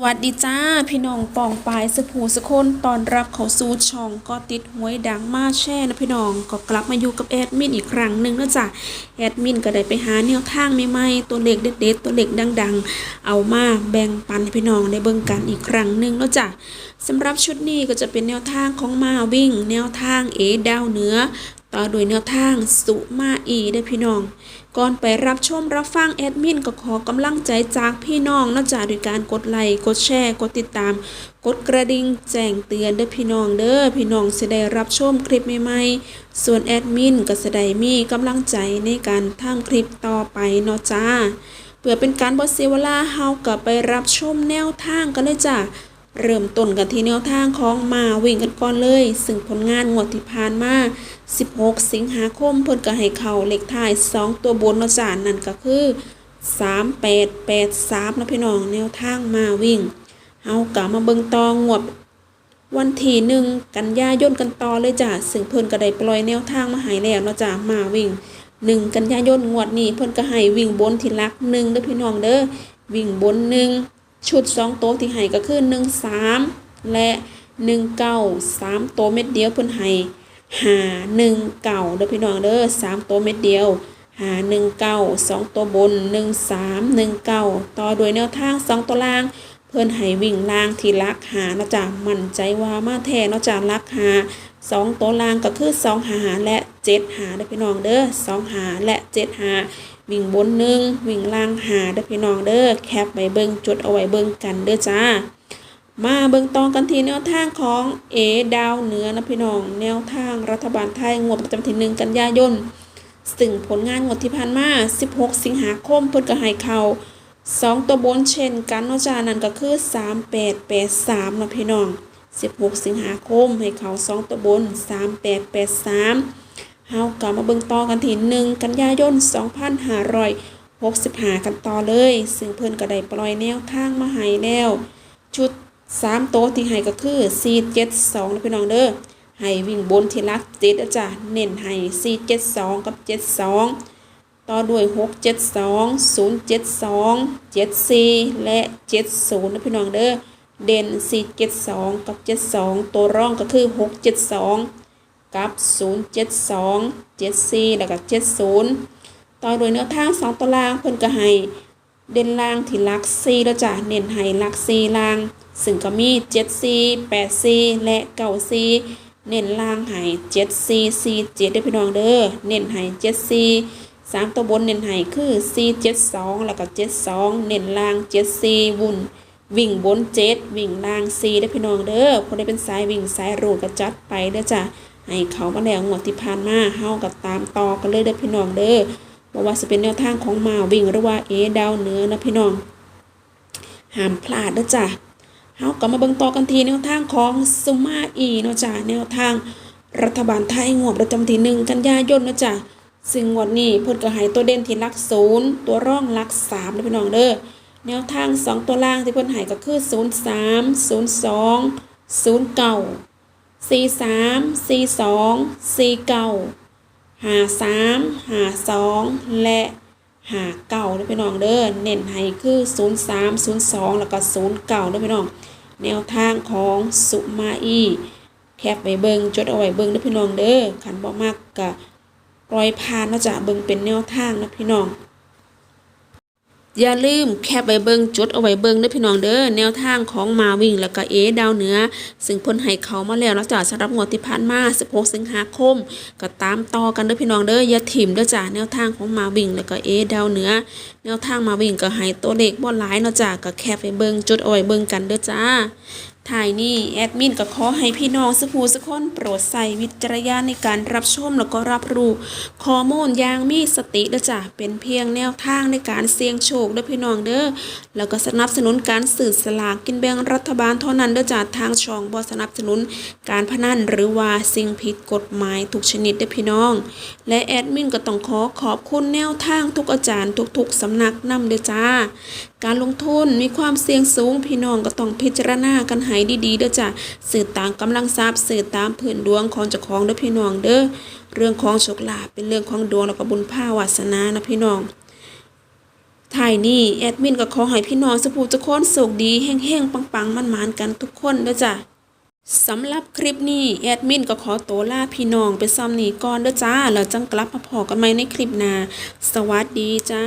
สวัสดีจ้า พี่น้องปองปลายสผูสคนตอนรับเขาสู่ช่องก็ติดหวยดังมาแช่นะพี่น้องก็กลับมาอยู่กับแอดมินอีกครั้งหนึ่งนะจ๊ะแอดมินก็ได้ไปหาแนวทางใหม่ๆตัวเลขเด็ดๆตัวเลขดังๆ เอามาแบ่งปันให้พี่น้องได้เบิ่งกันอีกครั้งหนึ่งนะจ๊ะสำหรับชุดนี้ก็จะเป็นแนวทางของมาวิ่ง แนวทางเอดาวเหนือ ต่อโดยแนวทางสุมาอีได้อพี่น้อง ก่อนไปรับชมรับฟังแอดมินก็ขอกำลังใจจากพี่น้องนอกจากด้วยการกดไลค์กดแชร์กดติดตาม กดกระดิ่งแจ้งเตือนเด้อพี่น้องเด้อพี่น้องจะได้รับชมคลิปใหม่ๆ ส่วนแอดมินก็จะได้มีกำลังใจในการทำคลิปต่อไปเนาะจ้าเพื่อเป็นการบ่เสียเวลาเฮากลับไปรับชมแนวทางกันเลยจ้า เริ่มต้นกันที่แนวทางของมาวิ่งกันก่อนเลย ซึ่งผลงานงวดที่ผ่านมา 16 สิงหาคมเพิ่นก็ให้เขาเลขท้าย 2 ตัวบนเนาะจ้านั่นก็คือ 3883นะพี่น้องแนวทางมาวิ่งเฮากลับมาเบิ่งตองวดวันที่หนึ่งกันยายนกันต่อเลยจ้ะซึ่งเพิ่นก็ได้ปล่อยแนวทางมาให้แล้วเนาะจ้ะมาวิ่งหนึ่งกันยายนงวดนี้เพิ่นก็ให้วิ่งบนที่ลักหนึ่งเด้อพี่น้องเด้อวิ่งบนหนึ่ง ชุดสองโต๊ะที่ให้ก็คือหนึ่งสามและหนึ่งเก้าสามโต๊ะเม็ดเดียวเพิ่นให้หาหนึ่งเก้าเด้อพี่น้องเด้อสามโต๊ะเม็ดเดียว หาหนึ่งเก้าสองตัวบนหนึ่งสามหนึ่งเก้าต่อโดยแนวทางสองตัวล่าง เพิ่นให้วิ่งล่างที่ลักหาเนาะจ้ะมั่นใจว่ามาแท้เนาะจ้ะลักหาสองตัวล่างก็คือสองหาและเจ็ดหาเด้อพี่น้องเด้อสองหาและเจ็ดหา วิ่งบนหนึ่งวิ่งล่างหาเด้อพี่น้องเด้อแคปไว้เบิ่งจดเอาไว้เบิ่งกันเด้อจ้า มาเบิ่งตองกันทีแนวทางของเอดาวเหนือนะพี่น้องแนวทางรัฐบาลไทยงวดประจำที่หนึ่งกันยายนซึ่งผลงานงวดที่ผ่านมา 16 สิงหาคมเพิ่นก็ให้เขาสองตัวบนเช่นกันเนาะจ้านั่นก็คือ 3883นะพี่น้อง 16 สิงหาคมให้เขาสองตัวบน 3883 เฮากลับมาเบิ่งต่อกันที่ 1 กันยายน 2565 กันต่อเลย ซึ่งเพิ่นก็ได้ปล่อยแนวทางมาให้แล้ว ชุด 3 โต๊ะที่ให้ก็คือ 472นะพี่น้องเด้อให้วิ่งบนที่รักเจ็ดนะจ้ะเน้นให้472 กับ 72 ต่อด้วย 6 7 2 0 7 2 7 4 และ 70นะพี่น้องเด้อเด่น 4 7 2 กับ 72 ตัวร่องก็คือ 6 7 2 กับ 0 7 2 7 4 แล้วก็70 ต่อด้วยเนื้อทาง 2ตัวล่างเพิ่นก็ให้เด่นล่างที่ลัก4แล้วจ้ะเน้นให้ลัก4ล่าง ซึ่งก็มี 7 4 8 4 และ9 4เน้นล่างให้7 4 4 7ได้อพี่น้องเด้อเน้นให้7 4สามตัวบนเน้นให้คือ 4 7 2 แล้วก็ 7 2 เน้นล่าง 7 4 วุ่น วิ่งบน 7 วิ่งล่าง 4 ได้พี่น้องเด้อคนได้เป็นสายวิ่งสายรูดก็จัดไปเด้อจ้ะ ให้เขามาแล้วงวดที่ผ่านมาเฮากับตามต่อกันเลยเด้อพี่น้องเด้อบ่ว่าจะเป็นแนวทางของมาวิ่งหรือว่าเอดาวเนื้อนะพี่น้องห้ามพลาดเด้อจ้ะเฮาก็มาเบิ่งต่อกันทีแนวทางของซุมาอีเนาะจ้ะแนวทางรัฐบาลไทยงวดประจำที่หนึ่งกันยายนเนาะจ้ะซึ่งงวดนี้เพิ่นก็ให้ตัวเด่นที่ลักศูนย์ตัวร่องลักสามนะพี่น้องเด้อแนวทางสองตัวล่างที่เพิ่นให้ก็คือศูนย์สามศูนย์ สี่สามสี่สองสี่เก้าหาสามหาสองและหาเก่าด้อพี่น้องเด้อเน้นให้คือ0 3 0 2แล้วก็0เก่าด้อพี่น้อง แนวทางของสุมาอีแคปไว้เบิงจดเอาไว้เบิงด้อพี่น้องเด้อขันบ่มากกะปล่อยผ่านเนาะจ้ะเบิงเป็นแนวทางนะพี่น้อง อย่าลืมแคบไว้เบิงจดเอาไว้เบิงเด้อพี่น้องเด้อแนวทางของมาวิ่งแล้วก็เอดาวเหนือ ซึ่งเพิ่นให้เขามาแล้วนะจ้ะสำหรับงวดที่ผ่านมา 16 สิงหาคม ก็ตามต่อกันเด้อพี่น้องเด้ออย่าถิ่มเด้อจ้ะแนวทางของมาวิ่งแล้วก็เอดาวเหนือ แนวทางมาวิ่งก็ให้ตัวเลขบ่หลายเนาะจ้ะก็แคบไว้เบิงจดเอาไว้เบิงกันเด้อจ้า ถ่ายนี่แอดมินก็ขอให้พี่น้องสุภูสุคนโปรดใส่วิจารณญาณในการรับชมแล้วก็รับรู้ข้อมูลอย่างมีสติเด้อจ้ะเป็นเพียงแนวทางในการเสี่ยงโชคเด้อพี่น้องเด้อแล้วก็สนับสนุนการสื่อสลากกินแบ่งรัฐบาลเท่านั้นเด้อจ้ะทางช่องบ่สนับสนุนการพนันหรือว่าสิ่งผิดกฎหมายทุกชนิดเด้อพี่น้อง และแอดมินก็ต้องขอขอบคุณแนวทางทุกอาจารย์ทุกๆสำนักนำเด้อจ้าการลงทุนมีความเสี่ยงสูงพี่น้องก็ต้องพิจารณากันให้ดีๆเด้อจ้ะสื่อตามกำลังทรัพย์สื่อตามพื้นดวงของเจ้าของเด้อพี่น้องเด้อเรื่องของโชคลาภเป็นเรื่องของดวงแล้วก็บุญภาวาสนานะพี่น้องท้ายนี้แอดมินก็ขอให้พี่น้องสุภูทุกคนสุขดีแห้งๆปังๆมันๆกันทุกคนเด้อจ้ะสำหรับคลิปนี้แอดมินก็ขอตัวลาพี่น้องไปซ้ำนี้ก่อนเด้อจ้าแล้วจังกลับมาพอกันใหม่ในคลิปหน้าสวัสดีจ้า